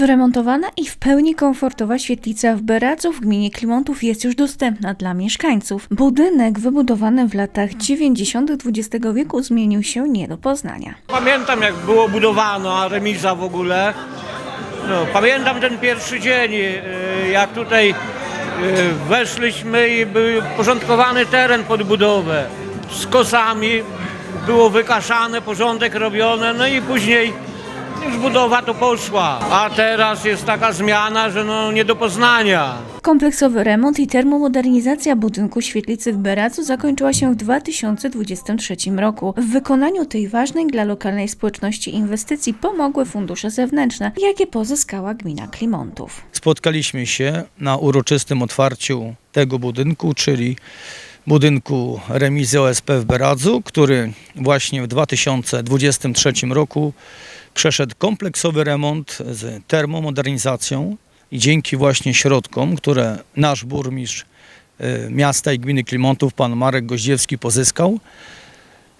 Wyremontowana i w pełni komfortowa świetlica w Beradzu w gminie Klimontów jest już dostępna dla mieszkańców. Budynek wybudowany w latach 90. XX wieku zmienił się nie do poznania. Pamiętam jak było budowano, a remiza w ogóle. No, pamiętam ten pierwszy dzień, e, jak tutaj e, weszliśmy i był porządkowany teren pod budowę. Z kosami było wykaszane, porządek robiony, no i później już budowa to poszła. A teraz jest taka zmiana, że no nie do poznania. Kompleksowy remont i termomodernizacja budynku świetlicy w Beradzu zakończyła się w 2023 roku. W wykonaniu tej ważnej dla lokalnej społeczności inwestycji pomogły fundusze zewnętrzne, jakie pozyskała gmina Klimontów. spotkaliśmy się na uroczystym otwarciu tego budynku, czyli budynku remizy OSP w Beradzu, który właśnie w 2023 roku przeszedł kompleksowy remont z termomodernizacją i dzięki właśnie środkom, które nasz burmistrz y, miasta i gminy Klimontów, pan Marek Goździewski pozyskał,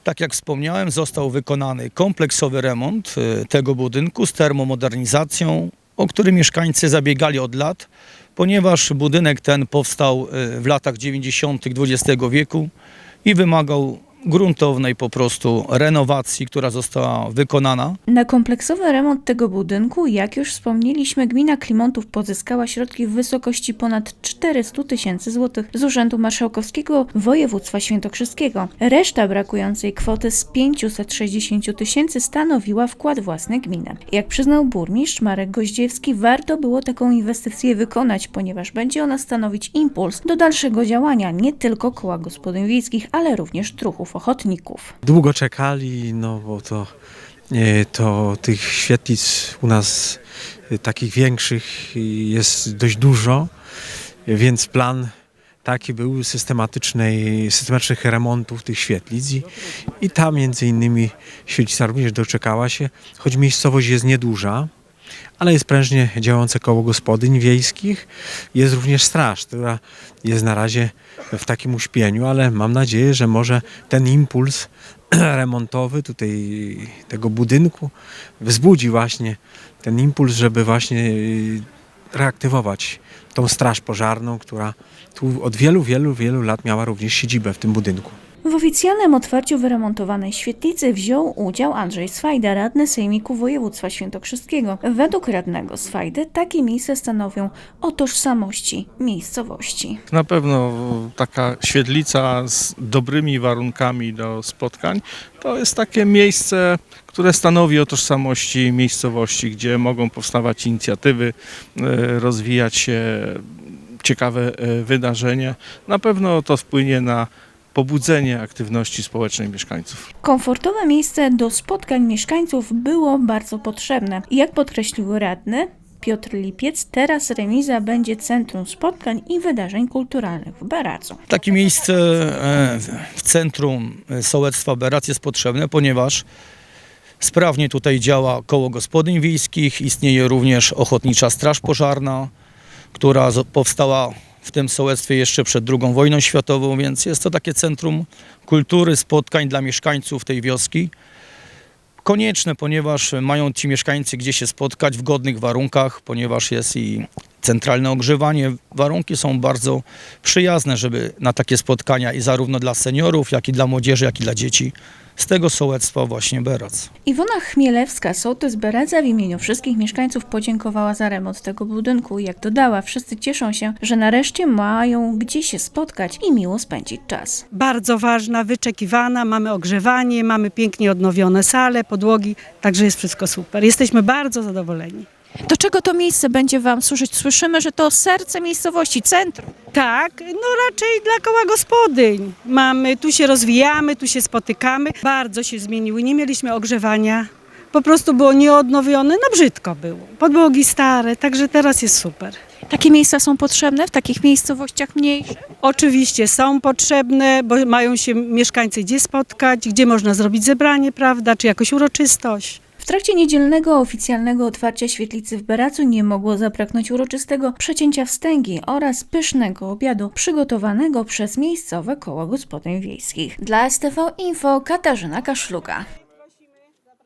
tak jak wspomniałem, został wykonany kompleksowy remont y, tego budynku z termomodernizacją, o który mieszkańcy zabiegali od lat, ponieważ budynek ten powstał y, w latach 90. XX wieku i wymagał gruntownej po prostu renowacji, która została wykonana. Na kompleksowy remont tego budynku, jak już wspomnieliśmy, gmina Klimontów pozyskała środki w wysokości ponad 400 tysięcy złotych z Urzędu Marszałkowskiego Województwa Świętokrzyskiego. Reszta brakującej kwoty z 560 tysięcy stanowiła wkład własny gminy. Jak przyznał burmistrz Marek Goździewski, warto było taką inwestycję wykonać, ponieważ będzie ona stanowić impuls do dalszego działania nie tylko koła gospodyń wiejskich, ale również druhów ochotników. Długo czekali, no bo to, e, to tych świetlic u nas e, takich większych jest dość dużo, e, więc plan taki był systematycznej, systematycznych remontów tych świetlic i, i ta między innymi świetlica również doczekała się, choć miejscowość jest nieduża, ale jest prężnie działające koło gospodyń wiejskich. Jest również straż, która jest na razie w takim uśpieniu, ale mam nadzieję, że może ten impuls remontowy tutaj tego budynku wzbudzi właśnie ten impuls, żeby właśnie y, reaktywować tą straż pożarną, która tu od wielu, wielu, wielu lat miała również siedzibę w tym budynku. W oficjalnym otwarciu wyremontowanej świetlicy wziął udział Andrzej Swajda, radny Sejmiku Województwa Świętokrzyskiego. Według radnego Swajdy takie miejsca stanowią o tożsamości miejscowości. Na pewno taka świetlica z dobrymi warunkami do spotkań to jest takie miejsce, które stanowi o tożsamości miejscowości, gdzie mogą powstawać inicjatywy, e, rozwijać się ciekawe e, wydarzenia. Na pewno to wpłynie na pobudzenie aktywności społecznej mieszkańców. Komfortowe miejsce do spotkań mieszkańców było bardzo potrzebne. Jak podkreślił radny, Piotr Lipiec, teraz remiza będzie centrum spotkań i wydarzeń kulturalnych w Beradzu. Takie miejsce e, w centrum sołectwa Berac jest potrzebne, ponieważ sprawnie tutaj działa koło gospodyń wiejskich, istnieje również Ochotnicza Straż Pożarna, która powstała w tym sołectwie jeszcze przed II wojną światową, więc jest to takie centrum kultury, spotkań dla mieszkańców tej wioski. Konieczne, ponieważ mają ci mieszkańcy gdzie się spotkać w godnych warunkach, ponieważ jest i centralne ogrzewanie. Warunki są bardzo przyjazne, żeby na takie spotkania i zarówno dla seniorów, jak i dla młodzieży, jak i dla dzieci z tego sołectwa właśnie Berac. Iwona Chmielewska, sołtys Beradza w imieniu wszystkich mieszkańców podziękowała za remont tego budynku. Jak dodała, wszyscy cieszą się, że nareszcie mają gdzie się spotkać i miło spędzić czas. bardzo ważna, wyczekiwana. Mamy ogrzewanie, mamy pięknie odnowione sale, podłogi, także jest wszystko super. Jesteśmy bardzo zadowoleni. Do czego to miejsce będzie Wam służyć? Słyszymy, że to serce miejscowości, centrum. Tak, no raczej dla koła gospodyń. Mamy, tu się rozwijamy, tu się spotykamy. Bardzo się zmieniły, nie mieliśmy ogrzewania. Po prostu było nieodnowione, no brzydko było. Podłogi stare, także teraz jest super. Takie miejsca są potrzebne w takich miejscowościach mniejszych? Oczywiście są potrzebne, bo mają się mieszkańcy gdzie spotkać, gdzie można zrobić zebranie, prawda, czy jakąś uroczystość. W trakcie niedzielnego oficjalnego otwarcia świetlicy w Beracu nie mogło zabraknąć uroczystego przecięcia wstęgi oraz pysznego obiadu przygotowanego przez miejscowe koło gospodyń wiejskich. Dla STV Info Katarzyna Kaszluga.